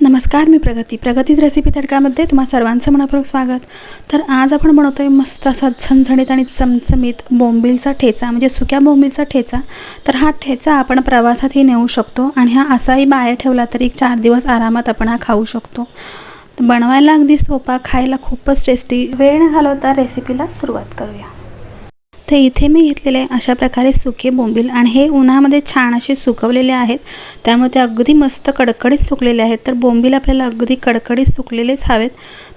नमस्कार मी प्रगती. प्रगतीच रेसिपी तडकामध्ये तुम्हा सर्वांचं मनपूर्वक स्वागत. तर आज आपण बनवतो आहे मस्त असा झणझणीत आणि चमचमीत बोंबीलचा ठेचा म्हणजे सुक्या बोंबिलचा ठेचा. तर हा ठेचा आपण प्रवासातही नेऊ शकतो आणि हा असाही बाहेर ठेवला तरी एक चार दिवस आरामात आपण हा खाऊ शकतो. बनवायला अगदी सोपा खायला खूपच टेस्टी वेळ न घालवता रेसिपीला सुरुवात करूया. तर इथे मी घेतलेले अशा प्रकारे सुके बोंबील आणि हे उन्हामध्ये छान असे सुकवलेले आहेत. त्यामुळे ते अगदी मस्त कडकडीत सुकलेले आहेत. तर बोंबील आपल्याला अगदी कडकडीत सुकलेलेच हवेत.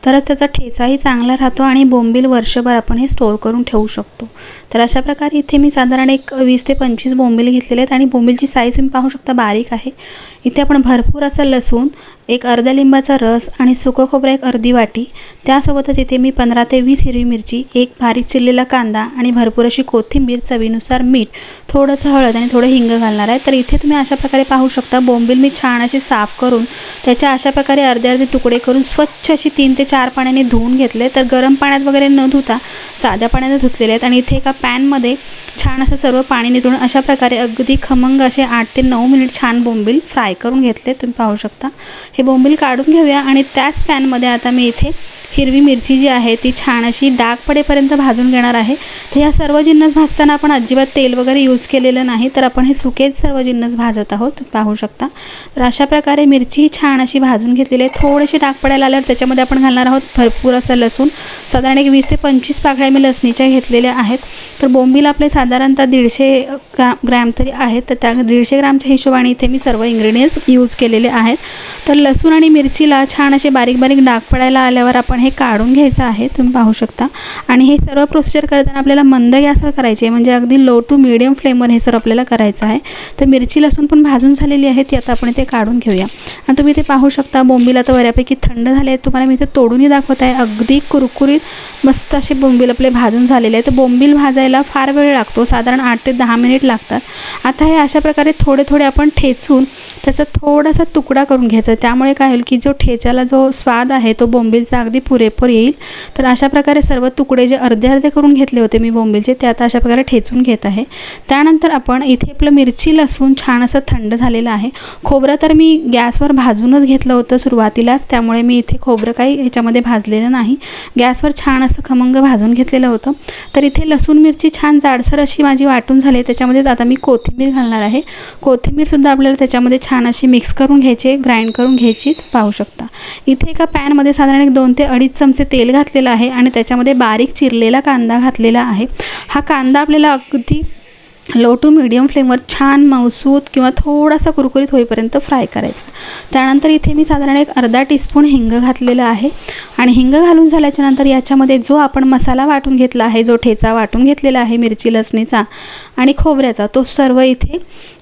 तरच त्याचा ठेचाही चांगला राहतो आणि बोंबील वर्षभर आपण हे स्टोअर करून ठेवू शकतो. तर अशा प्रकारे इथे मी साधारण एक वीस ते पंचवीस बोंबील घेतलेले आहेत आणि बोंबीलची साईज तुम्ही पाहू शकता बारीक आहे. इथे आपण भरपूर असं लसूण एक अर्धा लिंबाचा रस आणि सुकं खोबरं एक अर्धी वाटी. त्यासोबतच इथे मी पंधरा ते वीस हिरवी मिरची एक बारीक चिरलेला कांदा आणि भरपूर अशी कोथिंबीर चवीनुसार मीठ थोडंसं हळद आणि थोडं हिंग घालणार आहे. तर इथे तुम्ही अशा प्रकारे पाहू शकता बोंबील मी छान अशी साफ करून त्याच्या अशा प्रकारे अर्धे अर्धे तुकडे करून स्वच्छ अशी तीन ते चार पाण्याने धुवून घेतले. तर गरम पाण्यात वगैरे न धुता साध्या पाण्याने धुतलेले आहेत. आणि इथे एका पॅनमध्ये छान असं सर्व पाणी निथळून अशा प्रकारे अगदी खमंग असे आठ ते नऊ मिनिट छान बोंबील फ्राय करून घेतले. तुम्ही पाहू शकता. हे बोंबील काढून घेऊया आणि त्याच पॅनमध्ये आता मी इथे हिरवी मिरची जी आहे ती छान अशी डाग पडेपर्यंत भाजून घेणार आहे. तर या सर्व जिन्नस भाजताना आपण अजिबात तेल वगैरे यूज केलेलं नाही. तर आपण हे सुकेच सर्व जिन्नस भाजत आहोत. पाहू शकता. तर अशा प्रकारे मिरची ही छान अशी भाजून घेतलेली आहे. थोडीशी डाग पडायला आल्यावर त्याच्यामध्ये आपण घालणार आहोत भरपूर असं लसूण. साधारण एक वीस ते पंचवीस पाकळ्या मी लसणीच्या घेतलेल्या आहेत. तर बोंबील आपले साधारणतः दीडशे ग्रा ग्रॅम तरी आहेत. तर त्या दीडशे ग्रॅमच्या हिशोबाने इथे मी सर्व इंग्रेडियंट्स यूज केलेले आहेत. तर लसूण आणि मिरचीला छान असे बारीक बारीक डाग पडायला आल्यावर आपण हे काढून घ्यायचं आहे तुम्ही पाहू शकता. आणि हे सर्व प्रोसिजर करताना आपल्याला मंद गॅसवर करायचे आहे म्हणजे अगदी लो टू मिडियम फ्लेमवर हे सर्व आपल्याला करायचं आहे. तर मिरची लसूण पण भाजून झालेली आहे ती आता आपण ते काढून घेऊया. आणि तुम्ही ते पाहू शकता बोंबील आता बऱ्यापैकी थंड झाले आहेत. तुम्हाला मी ते तोडूनही दाखवत आहे अगदी कुरकुरीत मस्त असे बोंबील आपले भाजून झालेले आहे तर बोंबील भाजायला फार वेळ लागतो साधारण आठ ते दहा मिनिट लागतात. आता हे अशा प्रकारे थोडे थोडे आपण ठेचून त्याचा थोडासा तुकडा करून घ्यायचा त्यामुळे काय होईल की जो ठेच्याला जो स्वाद आहे तो बोंबीलचा अगदी पुरेपूर येईल. तर अशा प्रकारे सर्व तुकडे जे अर्धे अर्धे करून घेतले होते मी बोंबिलचे ते आता अशा प्रकारे ठेचून घेत आहे. त्यानंतर आपण इथे आपलं मिरची लसूण छान असं थंड झालेलं आहे. खोबरं तर मी गॅसवर भाजूनच घेतलं होतं सुरुवातीलाच त्यामुळे मी इथे खोबरं काही ह्याच्यामध्ये भाजलेलं नाही. गॅसवर छान असं खमंग भाजून घेतलेलं होतं. तर इथे लसूण मिरची छान जाडसर अशी माझी वाटून झाली त्याच्यामध्येच आता मी कोथिंबीर घालणार आहे. कोथिंबीरसुद्धा आपल्याला त्याच्यामध्ये छान अशी मिक्स करून घ्यायची ग्राइंड करून घ्यायची पाहू शकता. इथे एका पॅनमध्ये साधारण एक दोन ते अडीच चमचे तेल घातलेलं आहे आणि त्याच्यामध्ये बारीक चिरलेला कांदा घातलेला आहे. हा कांदा आपल्याला अगदी लो टू मिडियम फ्लेमवर छान मौसूद किंवा थोडासा कुरकुरीत होईपर्यंत फ्राय करायचा. त्यानंतर इथे मी साधारण एक अर्धा टीस्पून हिंग घातलेलं आहे. आणि हिंग घालून झाल्याच्यानंतर याच्यामध्ये जो आपण मसाला वाटून घेतला आहे जो ठेचा वाटून घेतलेला आहे मिरची लसणीचा आणि खोबऱ्याचा. तो सर्व इथे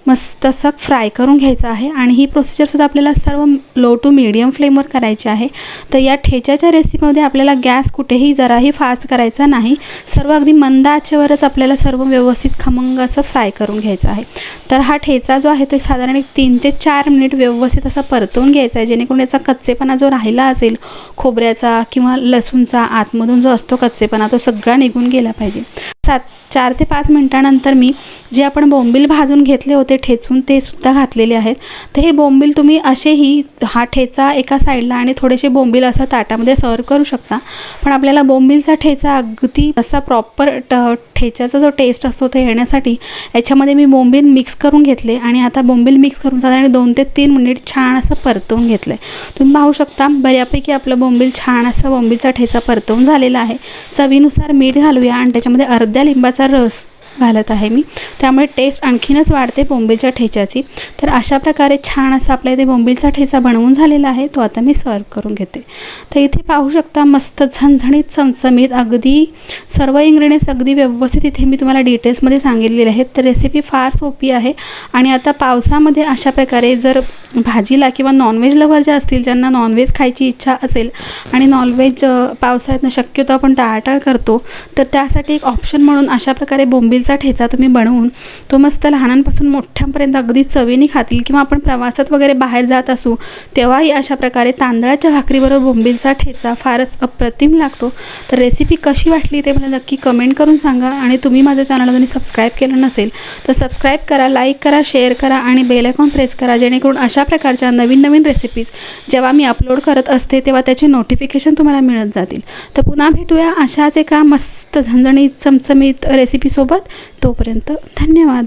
मस्त असं फ्राय करून घ्यायचा आहे. आणि ही प्रोसिजरसुद्धा आपल्याला सर्व लो टू मीडियम फ्लेमवर करायची आहे. तर या ठेच्याच्या रेसिपीमध्ये आपल्याला गॅस कुठेही जराही फास्ट करायचा नाही. सर्व अगदी मंद आचेवरच आपल्याला सर्व व्यवस्थित खमंग असं फ्राय करून घ्यायचं आहे. तर हा ठेचा जो आहे तो साधारण एक तीन ते चार मिनिट व्यवस्थित असा परतवून घ्यायचा आहे. जेणेकरून याचा कच्चेपणा जो राहिला असेल खोबऱ्याचा किंवा लसूणचा आतमधून जो असतो कच्चेपणा तो सगळा निघून गेला पाहिजे. सात चार ते पाच मिनटानंतर मी जे आपण बोंबील भाजून घेतले होते ठेचून ते सुद्धा घातलेले आहेत. तर हे बोंबील तुम्ही असेही हा ठेचा एका साईडला आणि थोडेसे बोंबील असं ताटामध्ये सर्व करू शकता. पण आपल्याला बोंबीलचा ठेचा अगदी असा प्रॉपर ट ठेच्याचा जो टेस्ट असतो ते येण्यासाठी याच्यामध्ये मी बोंबील मिक्स करून घेतले आणि आता बोंबील मिक्स करून साधारण दोन ते तीन मिनिट छान असं परतवून घेतलं आहे तुम्ही पाहू शकता बऱ्यापैकी आपलं बोंबील छान असा बोंबीलचा ठेचा परतवून झालेला आहे. चवीनुसार मीठ घालूया आणि त्याच्यामध्ये अर्ध्या लिंबाचं रस घालत आहे मी. त्यामुळे टेस्ट आणखीनच वाढते बोंबीलच्या ठेच्याची. तर अशा प्रकारे छान असा आपल्या इथे बोंबीलचा ठेचा बनवून झालेला आहे. तो आता मी सर्व करून घेते. तर इथे पाहू शकता मस्त झणझणीत चमचमीत अगदी सर्व इंग्रेडियंट्स अगदी व्यवस्थित इथे मी तुम्हाला डिटेल्समध्ये सांगितलेले आहेत. तर रेसिपी फार सोपी आहे. आणि आता पावसामध्ये अशा प्रकारे जर भाजीला किंवा नॉनव्हेज लवर ज्या असतील ज्यांना नॉनव्हेज खायची इच्छा असेल आणि नॉनव्हेज पावसाळ्यातनं शक्यतो आपण टाळाटाळ करतो तर त्यासाठी एक ऑप्शन म्हणून अशा प्रकारे बोंबील बोंबीलचा ठेचा तुम्ही बनवून तो मस्त लहानांपासून मोठ्यांपर्यंत अगदी चवीने खातील किंवा आपण प्रवासात वगैरे बाहेर जात असू तेव्हाही अशा प्रकारे तांदळाच्या भाकरीबरोबर बोंबीलचा ठेचा फारच अप्रतिम लागतो. तर रेसिपी कशी वाटली ते मला नक्की कमेंट करून सांगा आणि तुम्ही माझ्या चॅनलला तुम्ही सबस्क्राईब केलं नसेल तर सबस्क्राईब करा लाईक करा शेअर करा आणि बेल प्रेस करा जेणेकरून अशा प्रकारच्या नवीन नवीन रेसिपीज जेव्हा मी अपलोड करत असते तेव्हा त्याचे नोटिफिकेशन तुम्हाला मिळत जातील. तर पुन्हा भेटूया अशाच एका मस्त झणझणीत चमचमीत रेसिपीसोबत तोपर्यंत धन्यवाद.